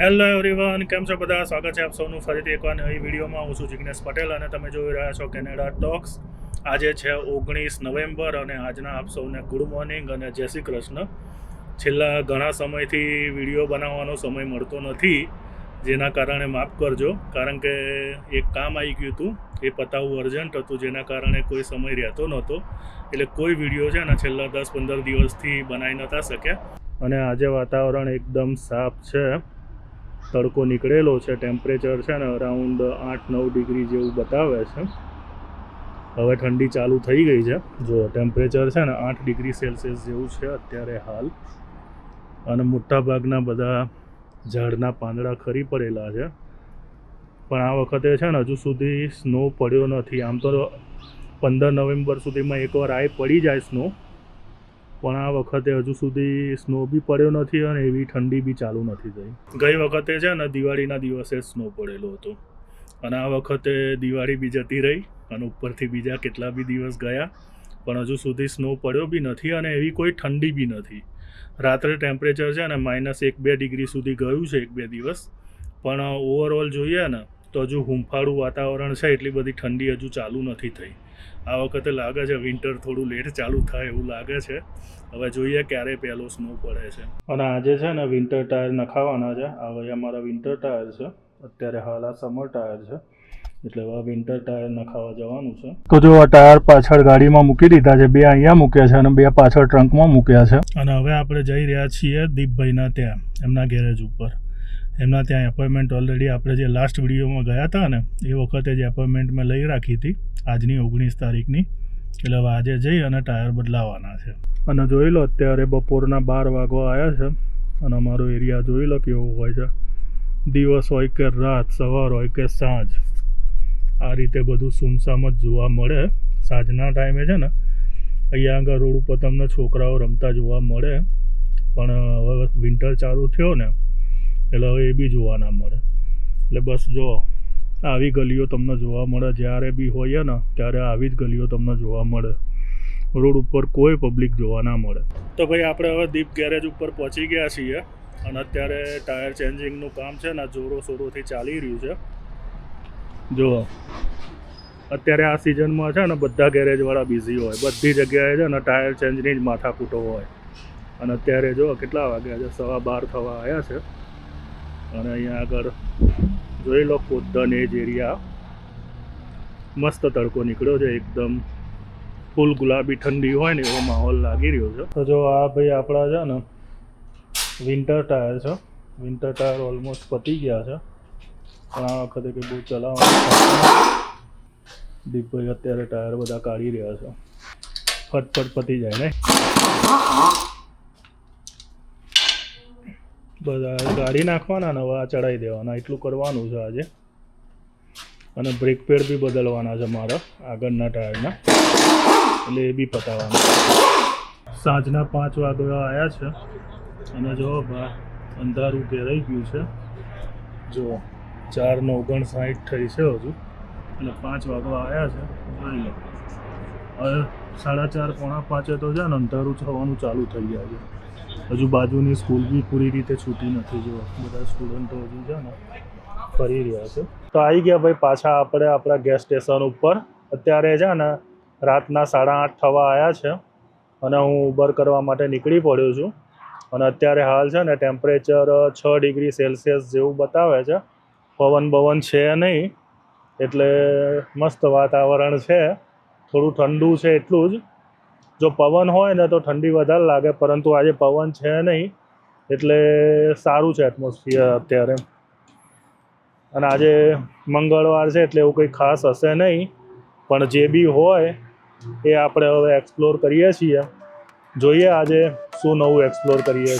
Hello everyone કેમ છો બધા? સ્વાગત છે આપ સૌનું ફરીથી એકવાર નવી વિડીયોમાં. હું છું જિજ્ઞેશ પટેલ અને તમે જોઈ રહ્યા છો કેનેડા ટોક્સ. આજે છે ઓગણીસ નવેમ્બર અને આજના આપ સૌને ગુડ મોર્નિંગ અને જય શ્રી કૃષ્ણ. છેલ્લા ઘણા સમયથી વીડિયો બનાવવાનો સમય મળતો નથી, જેના કારણે માફ કરજો. કારણ કે એક કામ આવી ગયું હતું, એ પતાવવું અર્જન્ટ હતું, જેના કારણે કોઈ સમય રહેતો નહોતો. એટલે કોઈ વીડિયો છે ને છેલ્લા દસ પંદર દિવસથી બનાવી નહોતા શક્યા. અને આજે વાતાવરણ એકદમ સાફ છે. તડકો નીકળેલો છે ટેમ્પરેચર છે ને અરાઉન્ડ આઠ નવ ડિગ્રી જેવું બતાવે છે. હવે ઠંડી ચાલુ થઈ ગઈ છે. જો ટેમ્પરેચર છે ને આઠ ડિગ્રી સેલ્સિયસ જેવું છે અત્યારે હાલ. અને મોટાભાગના બધા ઝાડના પાંદડા ખરી પડેલા છે. પણ આ વખતે છે ને હજુ સુધી સ્નો પડ્યો નથી. આમ તો પંદર નવેમ્બર સુધીમાં એકવાર આય પડી જાય સ્નો પણ આ વખતે હજુ સુધી સ્નો બી પડ્યો નથી અને એવી ઠંડી બી ચાલુ નથી થઈ. ગઈ વખતે છે ને દિવાળીના દિવસે સ્નો પડેલો હતો. અને આ વખતે દિવાળી બી જતી રહી અને ઉપરથી બીજા કેટલા બી દિવસ ગયા. પણ હજુ સુધી સ્નો પડ્યો બી નથી અને એવી કોઈ ઠંડી બી નથી. રાત્રે ટેમ્પરેચર છે ને માઇનસ એક બે ડિગ્રી સુધી ગયું છે એક બે દિવસ. પણ ઓવરઓલ જોઈએ ને તો હજુ હુંફાળું વાતાવરણ છે, એટલી બધી ઠંડી હજુ ચાલુ નથી થઈ. આ વખતે લાગે છે વિન્ટર થોડું લેટ ચાલુ થાય એવું લાગે છે. હવે જોઈએ ક્યારે પહેલો સ્નો પડે છે. અને આજે છે ને વિન્ટર ટાયર નખાવાના છે. આ ભાઈ અમારા વિન્ટર ટાયર છે. અત્યારે હાલ આ સમર ટાયર છે. એટલે હવે વિન્ટર ટાયર નખાવા જવાનું છે. તો જો આ ટાયર પાછળ ગાડીમાં મૂકી દીધા છે. બે અહીંયા મૂક્યા છે અને બે પાછળ ટ્રંકમાં મૂક્યા છે. અને હવે આપણે જઈ રહ્યા છીએ દીપભાઈના ત્યાં, એમના ગેરેજ ઉપર. એમના ત્યાં એપોઇન્ટમેન્ટ ઓલરેડી આપણે જે લાસ્ટ વિડીયોમાં ગયા હતા ને, એ વખતે જે એપોઇન્ટમેન્ટ મેં લઈ રાખી હતી, આજની ઓગણીસ તારીખની. એટલે હવે આજે જઈ અને ટાયર બદલાવાના છે. અને જોઈ લો, અત્યારે બપોરના બાર વાગવા આવ્યા છે, અને અમારો એરિયા જોઈ લો કેવો હોય છે. દિવસ હોય કે રાત, સવાર હોય કે સાંજ, આ રીતે બધું સુમસામ જ જોવા મળે. સાંજના ટાઈમે છે ને, અહીંયા આગળ રોડ ઉપર તમને છોકરાઓ રમતા જોવા મળે. પણ હવે વિન્ટર ચાલુ થયો ને એટલે હવે એ બી જોવા ના મળે. એટલે બસ જો, આવી ગલીઓ તમને જોવા મળે. જ્યારે બી હોઈએ ને, ત્યારે આવી જ ગલીઓ તમને જોવા મળે. રોડ ઉપર કોઈ પબ્લિક જોવા ના મળે. તો ભાઈ, આપણે હવે દીપ ગેરેજ ઉપર પહોંચી ગયા છીએ. અને અત્યારે ટાયર ચેન્જિંગનું કામ છે ને, જોરો શોરોથી ચાલી રહ્યું છે. જુઓ અત્યારે આ સિઝનમાં છે ને, બધા ગેરેજવાળા બિઝી હોય. બધી જગ્યાએ છે ને ટાયર ચેન્જની જ માથાકૂટો હોય. અને અત્યારે જો, કેટલા વાગ્યા છે? સવા બાર થવા આવ્યા છે. અને અહીંયા આગળ જોઈ લો કોદન એજ એરિયા. મસ્ત તડકો નીકળ્યો છે, એકદમ ફૂલ ગુલાબી ઠંડી હોય ને એવો માહોલ લાગી રહ્યો છે. તો જો આ ભાઈ આપણા છે ને વિન્ટર ટાયર છે. વિન્ટર ટાયર ઓલમોસ્ટ પતી ગયા છે. પણ આ વખતે કંઈ બહુ ચલાવવાનું દીપભાઈ અત્યારે ટાયર બધા કાઢી રહ્યા છે. ફટફટ પતી જાય ને. બધા ગાડી નાખવાના ને ચડાવી દેવાના. એટલું કરવાનું છે આજે. અને બ્રેક પેડ બી બદલવાના છે મારા, આગળના ટાયરના. એટલે એ બી પતાવવાના. સાંજના પાંચ વાગ્યા આવ્યા છે. અને જો અંધારું ઘેરાઈ ગયું છે. જો, ચારનો ઓગણસાઠ થઈ છે હજુ. એટલે પાંચ વાગવા આવ્યા છે. જોઈ લો. હવે સાડા ચાર પોણા પાંચે તો છે ને અંધારું થવાનું ચાલુ થઈ ગયા છે. હજુ બાજુની સ્કૂલ બી પૂરી રીતે છૂટી નથી જો. બધા સ્ટુડન્ટો હજુ છે ને ફરી રહ્યા છે. તો આવી ગયા ભાઈ પાછા આપણે આપણા ગેસ સ્ટેશન ઉપર. અત્યારે છે ને રાતના સાડા આઠ થવા આવ્યા છે અને હું ઉબર કરવા માટે નીકળી પડ્યો છું. અને અત્યારે હાલ છે ને ટેમ્પરેચર છ ડિગ્રી સેલ્સિયસ જેવું બતાવે છે. પવન બવન છે નહીં. એટલે મસ્ત વાતાવરણ છે. થોડું ઠંડુ છે એટલું જ. જો પવન હોય ને તો ઠંડી વધારે લાગે, પરંતુ આજે પવન છે નહીં, એટલે સારું છે એટમોસ્ફિયર અત્યારે. અને આજે મંગળવાર છે એટલે એવું કંઈ ખાસ હશે નહીં, પણ જે બી હોય એ આપણે હવે એક્સપ્લોર કરીએ છીએ. જોઈએ આજે શું નવું એક્સપ્લોર કરીએ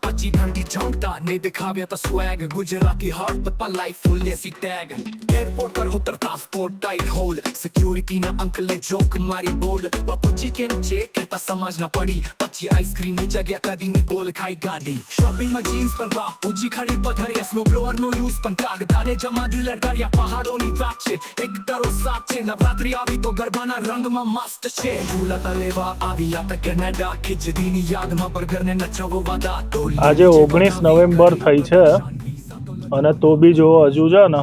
પછી ઠંડી જમતા ને દેખાવ્યા તા સ્વેગ ગુજરાતી હર્ટ પણ લાઈફ ફૂલ ટેગ એરપોર્ટ પર ઉતરતા હોલ સિક્યુરિટી ના અંકલે જોક મારી બોલ પછી કેમ કહેતા સમાજ ના પડી પછી આઈસ્ક્રીમની જગ્યા કદીની ગોલ ખાઈ ગાડી શોપિંગમાં જીન્સ પર ઉજી ખડી પથારી સ્નો બ્લોઅર નો યુઝ પણ કાગ ધારે જમા દિલર દરિયા પહાડોની વાત છે એક તારો સાથ છે નવરાત્રી આવી તો ગરબાના રંગમાં મસ્ત છે ઝૂલા તલેવા આવી આવી યાદ કેનેડા ખીચડીની યાદમાં બર્ગરને નચવવાદા આજે ઓગણીસ નવેમ્બર થઈ છે અને તો બી જો હજુ છે ને,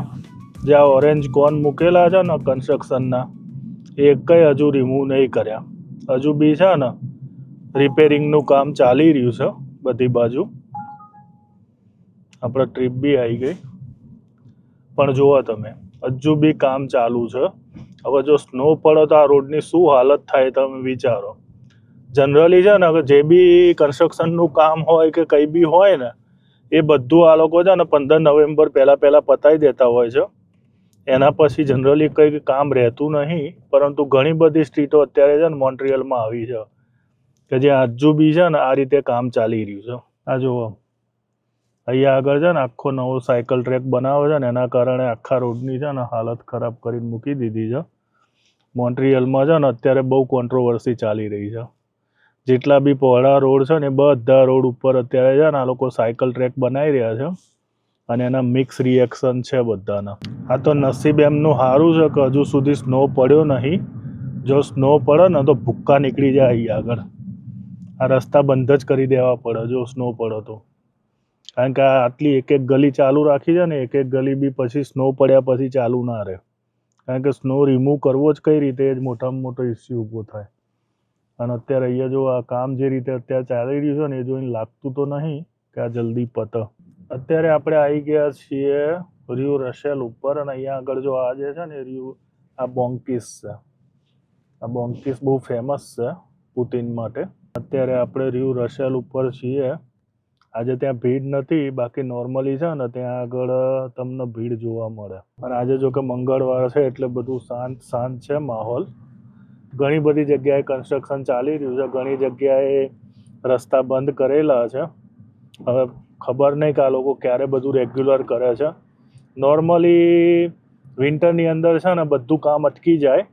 જ્યાં ઓરેન્જ કોન મૂકેલા છે ને કન્સ્ટ્રક્શનના એ કંઈ હજુ રિમૂવ નહીં કર્યા. હજુ બી છે ને રિપેરિંગનું કામ ચાલી રહ્યું છે બધી બાજુ. આપણે ટ્રીપ બી આવી ગઈ. પણ જુઓ તમે, હજુ બી કામ ચાલુ છે. હવે જો સ્નો પડે તો આ રોડની શું હાલત થાય તમે વિચારો. જનરલી છે ને જે બી કન્સ્ટ્રક્શનનું કામ હોય કે કંઈ બી હોય ને, એ બધું આ લોકો છે ને પંદર નવેમ્બર પહેલાં પહેલાં પતાવી દેતા હોય છે. એના પછી જનરલી કંઈક કામ રહેતું નહીં, પરંતુ ઘણી બધી સ્ટ્રીટો અત્યારે છે ને મોન્ટ્રિયલમાં આવી છે. કે જે આજુ બી છે ને, આ રીતે કામ ચાલી રહ્યું છે. આ જુઓ અહીંયા આગળ છે ને, આખો નવો સાયકલ ટ્રેક બનાવે છે ને, એના કારણે આખા રોડની છે ને, હાલત ખરાબ કરીને મૂકી દીધી છે. મોન્ટ્રિયલમાં છે ને, અત્યારે બહુ કોન્ટ્રોવર્સી ચાલી રહી છે. જેટલા બી પહોળા રોડ છે ને બધા રોડ ઉપર અત્યારે છે ને, આ લોકો સાયકલ ટ્રેક બનાવી રહ્યા છે. અને એના મિક્સ રિએક્શન છે બધાના. આ તો નસીબ એમનું સારું છે કે હજુ સુધી સ્નો પડ્યો નહીં. જો સ્નો પડે ને, તો ભૂક્કા નીકળી જાય અહીં આગળ. આ રસ્તા બંધ જ કરી દેવા પડે, જો સ્નો પડે તો. કારણ કે આટલી એક એક ગલી ચાલુ રાખી છે ને એક એક ગલી બી પછી સ્નો પડ્યા પછી ચાલુ ના રહે. કારણ કે સ્નો રિમૂવ કરવો જ કઈ રીતે જ મોટામાં મોટો ઇસ્યુ ઊભો થાય. અને અત્યારે અહીંયા જો આ કામ જે રીતે અત્યારે ચાલી રહ્યું છે ને, એ જોઈને લાગતું તો નહીં કે આ જલ્દી પત. અત્યારે આપણે આવી ગયા છીએ રિયુ રશેલ ઉપર અને અહીંયા આગળ જો આ જે છે ને, રિયુ આ બોન્કીસ છે. આ બોન્કીસ બહુ ફેમસ છે પુતિન માટે. અત્યારે આપણે રિયુ રસેલ ઉપર છીએ. આજે ત્યાં ભીડ નથી, બાકી નોર્મલી છે ને ત્યાં આગળ તમને ભીડ જોવા મળે. અને આજે જો કે મંગળવાર છે એટલે બધું શાંત શાંત છે માહોલ. ઘણી બધી જગ્યાએ કન્સ્ટ્રક્શન ચાલી રહ્યું છે, ઘણી જગ્યાએ રસ્તા બંધ કરેલા છે. હવે ખબર નહીં કે આ લોકો ક્યારે બધું રેગ્યુલર કરે છે. નોર્મલી વિન્ટરની અંદર છે ને બધું કામ અટકી જાય.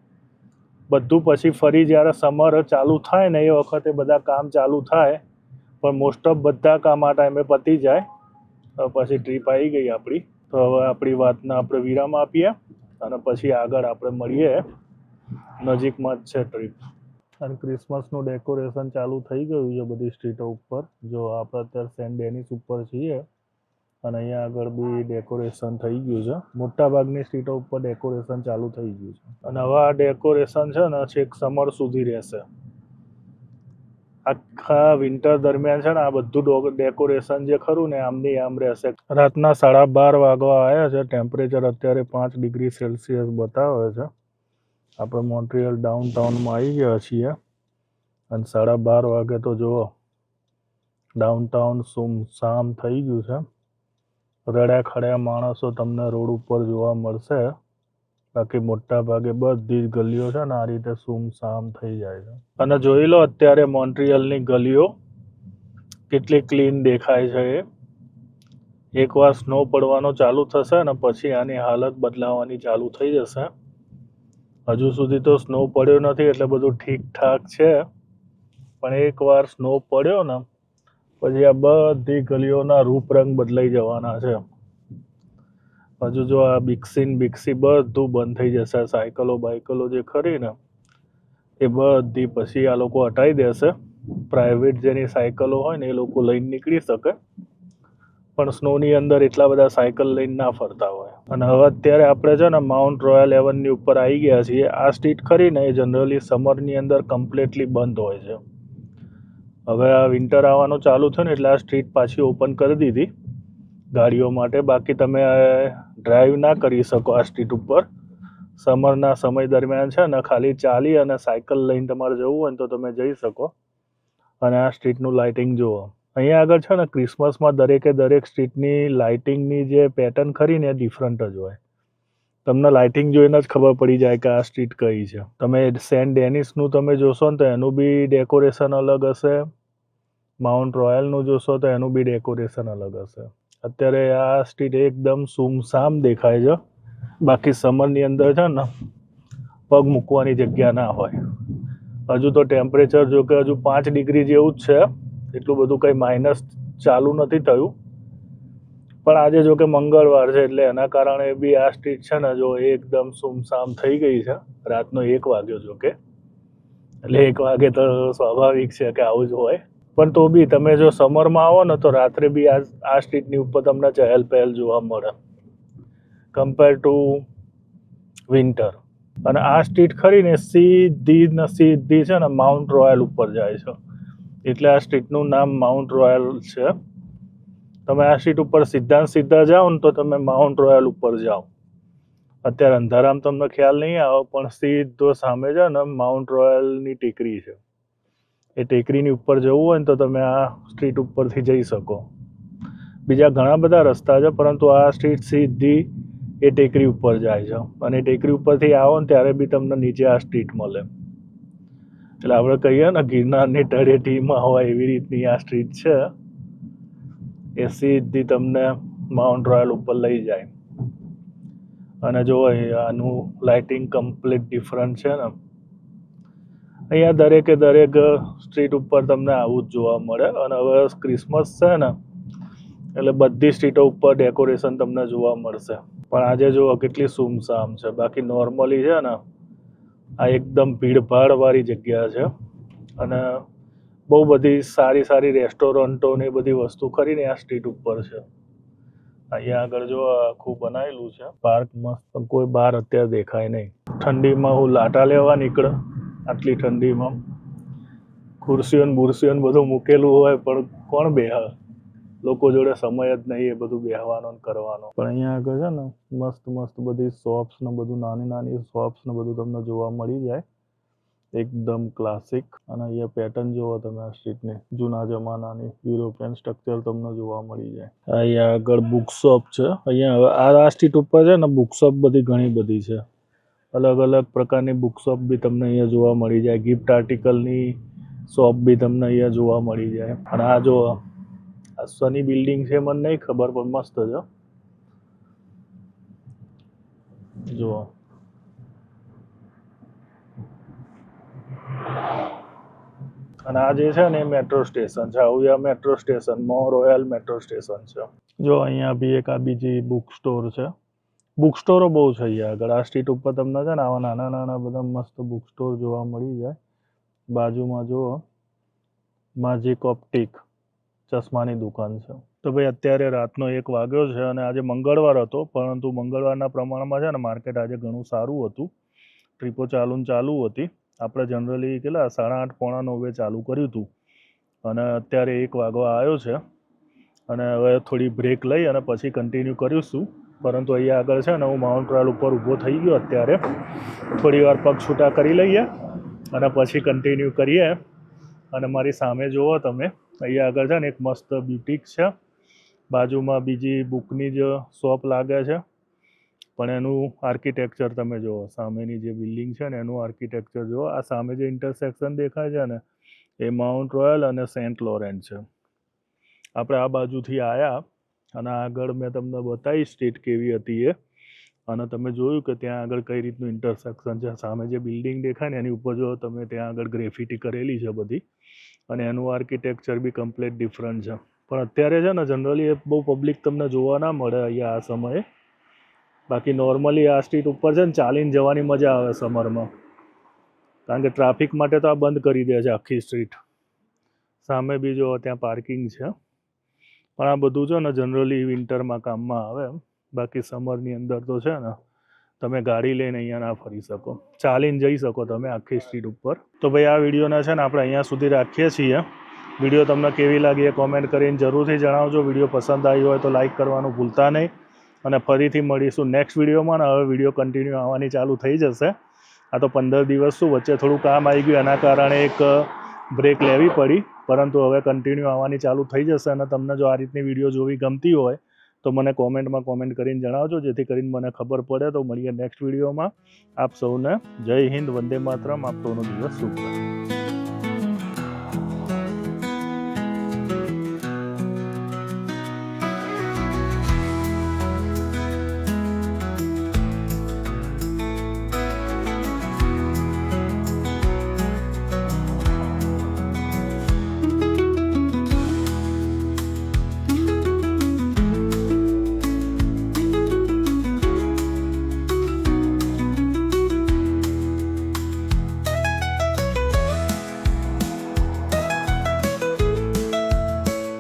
બધું પછી ફરી જ્યારે સમર ચાલુ થાય ને એ વખતે બધા કામ ચાલુ થાય, પણ મોસ્ટ ઓફ બધા કામ આ ટાઈમે પતી જાય, તો પછી ટ્રીપ આવી ગઈ આપણી તો હવે આપણી વાતને આપણે વિરામ આપીએ અને પછી આગળ આપણે મળીએ. નજીકમાં જ છે ટ્રીપ અને ક્રિસમસનું ડેકોરેશન ચાલુ થઈ ગયું છે બધી સ્ટ્રીટો ઉપર. જો આપણે અત્યારે સેન્ટ ડેનિસ ઉપર છીએ અને અહીંયા આગળ બી ડેકોરેશન થઈ ગયું છે. મોટા ભાગની સ્ટ્રીટો ઉપર ડેકોરેશન ચાલુ થઈ ગયું છે. અને હવે આ ડેકોરેશન છે ને છેક સમર સુધી રહેશે. આખા વિન્ટર દરમિયાન છે ને આ બધું ડેકોરેશન જે ખરું ને આમની આમ રહેશે. રાતના સાડા બાર વાગવા આવ્યા છે. ટેમ્પરેચર અત્યારે પાંચ ડિગ્રી સેલ્સિયસ બતાવે છે. આપણે મોન્ટ્રીયલ ડાઉન ટાઉનમાં આવી ગયા છીએ. અને સાડા બાર વાગે તો જુઓ ડાઉન ટાઉન સુમસામ થઈ ગયું છે. રડ્યા ખડ્યા માણસો તમને રોડ ઉપર જોવા મળશે. બાકી મોટા ભાગે બધી જ ગલીઓ છે ને આ રીતે સુમસામ થઈ જાય છે. અને જોઈ લો અત્યારે મોન્ટ્રિયલની ગલીઓ કેટલી ક્લીન દેખાય છે એ. એકવાર સ્નો પડવાનો ચાલુ થશે ને પછી આની હાલત બદલાવાની ચાલુ થઈ જશે. હજુ સુધી તો સ્નો પડ્યો નથી એટલે બધું ઠીકઠાક છે. પણ એકવાર સ્નો પડ્યો ને પછી આ બધી ગલીઓના રૂપરંગ બદલાઈ જવાના છે. હજુ જો આ બિક્સીન બિક્સી બધું બંધ થઈ જશે, સાયકલો બાયકલો જે ખરી ને, એ બધી પછી આ લોકો હટાવી દેશે. પ્રાઇવેટ જેની સાયકલો હોય ને એ લોકો લઈને નીકળી શકે. પણ સ્નોની અંદર એટલા બધા સાયકલ લઈને ના ફરતા હોય. અને હવે અત્યારે આપણે છે ને માઉન્ટ રોયલ એવનની ઉપર આવી ગયા છીએ. આ સ્ટ્રીટ ખરી ને એ જનરલી સમરની અંદર કમ્પ્લીટલી બંધ હોય છે. હવે આ વિન્ટર આવવાનું ચાલુ થયું ને એટલે આ સ્ટ્રીટ પાછી ઓપન કરી દીધી. ગાડીઓ માટે. બાકી તમે ડ્રાઈવ ના કરી શકો આ સ્ટ્રીટ ઉપર. સમરના સમય દરમિયાન છે ને ખાલી ચાલી અને સાયકલ લઈને તમારે જવું હોય તો તમે જઈ શકો. અને આ સ્ટ્રીટનું લાઇટિંગ જુઓ. અહીંયા આગળ છે ને ક્રિસમસમાં દરેકે દરેક સ્ટ્રીટની લાઇટિંગની જે પેટર્ન ખરી ને ડિફરન્ટ જ હોય. તમને લાઇટિંગ જોઈને જ ખબર પડી જાય કે આ સ્ટ્રીટ કઈ છે. તમે સેન્ટ ડેનિસનું તમે જોશો ને તો એનું બી ડેકોરેશન અલગ હશે. માઉન્ટ રોયલનું જોશો તો એનું બી ડેકોરેશન અલગ હશે. અત્યારે આ સ્ટ્રીટ એકદમ સુમસામ દેખાય છે. બાકી સમરની અંદર છે ને, પગ મૂકવાની જગ્યા ના હોય. હજુ તો ટેમ્પરેચર જો કે હજુ પાંચ ડિગ્રી જેવું જ છે. એટલું બધું કંઈ માઇનસ ચાલુ નથી થયું. પણ આજે જો કે મંગળવાર છે એટલે એના કારણે બી આ સ્ટ્રીટ છે ને જો એકદમ સુમસામ થઈ ગઈ છે. રાતનો એક વાગ્યો જો કે. એટલે એક વાગે તો સ્વાભાવિક છે કે આવું જ હોય. પણ તો બી તમે જો સમરમાં આવો ને તો રાત્રે બી આ આ સ્ટ્રીટની ઉપર તમને ચહેલ પહેલ જોવા મળે. કમ્પેર ટુ વિન્ટર અને આ સ્ટ્રીટ ખરીને સીધી ને સીધી છે ને માઉન્ટ રોયલ ઉપર જાય છે. એટલે આ સ્ટ્રીટનું નામ માઉન્ટ રોયલ છે. તમે આ સ્ટ્રીટ ઉપર સીધા સીધા જાઓ ને તો તમે માઉન્ટ રોયલ ઉપર જાઓ. અત્યારે અંધારામાં તમને ખ્યાલ નહીં આવે, પણ સીધો સામે છે ને માઉન્ટ રોયલની ટેકરી છે. એ ટેકરીની ઉપર જવું હોય ને તો તમે આ સ્ટ્રીટ ઉપરથી જઈ શકો. બીજા ઘણા બધા રસ્તા છે, પરંતુ આ સ્ટ્રીટ સીધી એ ટેકરી ઉપર જાય છે. અને ટેકરી ઉપરથી આવો ને ત્યારે બી તમને નીચે આ સ્ટ્રીટ મળે. એટલે આપણે કહીએ ને, ગિરનારની તળેટીમાં હોય એવી રીતની આ સ્ટ્રીટ છે, એ સીધી તમને માઉન્ટ રોયલ ઉપર લઈ જાય. અને જો આનું લાઇટિંગ કમ્પ્લીટ ડિફરન્ટ છે ને અહીંયા દરેકે દરેક સ્ટ્રીટ ઉપર તમને આવું જ જોવા મળે. અને હવે ક્રિસમસ છે ને, એટલે બધી સ્ટ્રીટો ઉપર ડેકોરેશન તમને જોવા મળશે. પણ આજે જુઓ કેટલી સુમસામ છે. બાકી નોર્મલી છે ને, આ એકદમ ભીડભાડવાળી જગ્યા છે. અને બહુ બધી સારી સારી રેસ્ટોરન્ટો ને બધી વસ્તુ ખરીને આ સ્ટ્રીટ ઉપર છે. અહીંયા આગળ જો આખું બનાવેલું છે. પાર્ક મસ્ત કોઈ બહાર અત્યારે દેખાય નહીં. ઠંડીમાં હું લાટા લેવા નીકળે આટલી ઠંડીમાં. ખુરશીઓ ને બુરશીઓ બધું મૂકેલું હોય, પણ કોણ બેહ? લોકો જોડે સમય જ નહીં એ બધું બેહવાનો ને કરવાનો. પણ અહીંયા આગળ છે ને, મસ્ત મસ્ત બધી શોપ્સ ને બધું, નાની નાની શોપ્સ ને બધું તમને જોવા મળી જાય. એકદમ ક્લાસિક અને અહીંયા પેટર્ન જોવો તમે આ સ્ટ્રીટની જૂના જમાનાની યુરોપિયન સ્ટ્રક્ચર તમને જોવા મળી જાય. અહીંયા આગળ બુક શોપ છે. અહીંયા આ સ્ટ્રીટ ઉપર છે ને બુક શોપ બધી ઘણી બધી છે. અલગ અલગ પ્રકારની બુક શોપ બી તમને અહીંયા જોવા મળી જાય. ગિફ્ટ આર્ટિકલની શોપ બી તમને અહીંયા જોવા મળી જાય. અને આ જો, આ સની બિલ્ડિંગ છે મને નહીં ખબર, પણ મસ્ત છે જુઓ. અને આ જે છે ને એ મેટ્રો સ્ટેશન છે. આવું metro station Mont Royal metro station છે. જો અહીંયા બી એક આ બીજી બુક સ્ટોર છે. બુક સ્ટોરો બહુ છે અહીંયા આગળ આ સ્ટ્રીટ ઉપર તમને છે ને આવા નાના નાના બધા મસ્ત બુક સ્ટોર જોવા મળી જાય. બાજુમાં જુઓ. માજિક ઓપ્ટિક ચશ્માની દુકાન છે. તો ભાઈ અત્યારે રાતનો એક વાગ્યો છે અને આજે મંગળવાર હતો, પરંતુ મંગળવારના પ્રમાણમાં છે ને માર્કેટ આજે ઘણું સારું હતું. ટ્રીપો ચાલુ ચાલુ હતી. આપણે જનરલી કેટલા સાડા આઠ પોણા નવે ચાલુ કર્યું હતું. અને અત્યારે એક વાગવા આવ્યો છે. અને હવે થોડી બ્રેક લઈ અને પછી કન્ટિન્યુ કરીશું. પરંતુ અહીંયા આગળ છે ને હું માઉન્ટ રોયલ ઉપર ઊભો થઈ ગયો અત્યારે. થોડી વાર પગ છૂટા કરી લઈએ અને પછી કન્ટિન્યુ કરીએ. અને મારી સામે જુઓ તમે, અહીંયા આગળ છે ને એક મસ્ત બ્યુટિક છે. બાજુમાં બીજી બુકની જ શોપ લાગે છે. પણ એનું આર્કિટેક્ચર તમે જુઓ, સામેની જે બિલ્ડિંગ છે ને એનું આર્કિટેક્ચર જુઓ. આ સામે જે ઇન્ટરસેક્શન દેખાય છે ને, એ માઉન્ટ રોયલ અને સેન્ટ લોરેન્ટ છે. આપણે આ બાજુથી આવ્યા અને આગળ મેં તમને બતાવી સ્ટ્રીટ કેવી હતી એ. અને તમે જોયું કે ત્યાં આગળ કઈ રીતનું ઇન્ટરસેક્શન છે? સામે જે બિલ્ડિંગ દેખાય ને, એની ઉપર જો તમે ત્યાં આગળ ગ્રેફિટી કરેલી છે બધી. અને એનું આર્કિટેક્ચર બી કમ્પ્લીટ ડિફરન્ટ છે. પણ અત્યારે છે ને જનરલી એ બહુ પબ્લિક તમને જોવા ના મળે અહીંયા આ સમયે. બાકી નોર્મલી આ સ્ટ્રીટ ઉપર છે ને, ચાલીને જવાની મજા આવે સમરમાં કારણ કે ટ્રાફિક માટે તો આ બંધ કરી દે છે આખી સ્ટ્રીટ સામે બી જો ત્યાં પાર્કિંગ છે. પણ આ બધું છે ને જનરલી વિન્ટરમાં કામમાં આવે બાકી સમરની અંદર તો છે ને, તમે ગાડી લઈને અહીંયા ના ફરી શકો. ચાલીને જઈ શકો તમે આખી સ્ટ્રીટ ઉપર. તો ભાઈ આ વિડીયોના છે ને આપણે અહીંયા સુધી રાખીએ છીએ. વીડિયો તમને કેવી લાગી એ કોમેન્ટ કરીને જરૂરથી જણાવજો. વીડિયો પસંદ આવ્યો હોય તો લાઈક કરવાનું ભૂલતા નહીં. અને ફરીથી મળીશું નેક્સ્ટ વિડીયોમાં ને હવે વીડિયો કન્ટિન્યુ આવવાની ચાલુ થઈ જશે. આ તો પંદર દિવસ શું, વચ્ચે થોડું કામ આવી ગયું, એના કારણે એક બ્રેક લેવી પડી. પરંતુ હવે કન્ટિન્યુ આવવાની ચાલુ થઈ જશે અને તમને જો આ રીતની વીડિયો જોવી ગમતી હોય, તો મને કોમેન્ટમાં કોમેન્ટ કરીને જણાવજો, જેથી કરીને મને ખબર પડે. તો મળીએ નેક્સ્ટ વિડીયોમાં આપ સૌને જય હિન્દ, વંદે માતરમ. આપ દિવસ શુભ.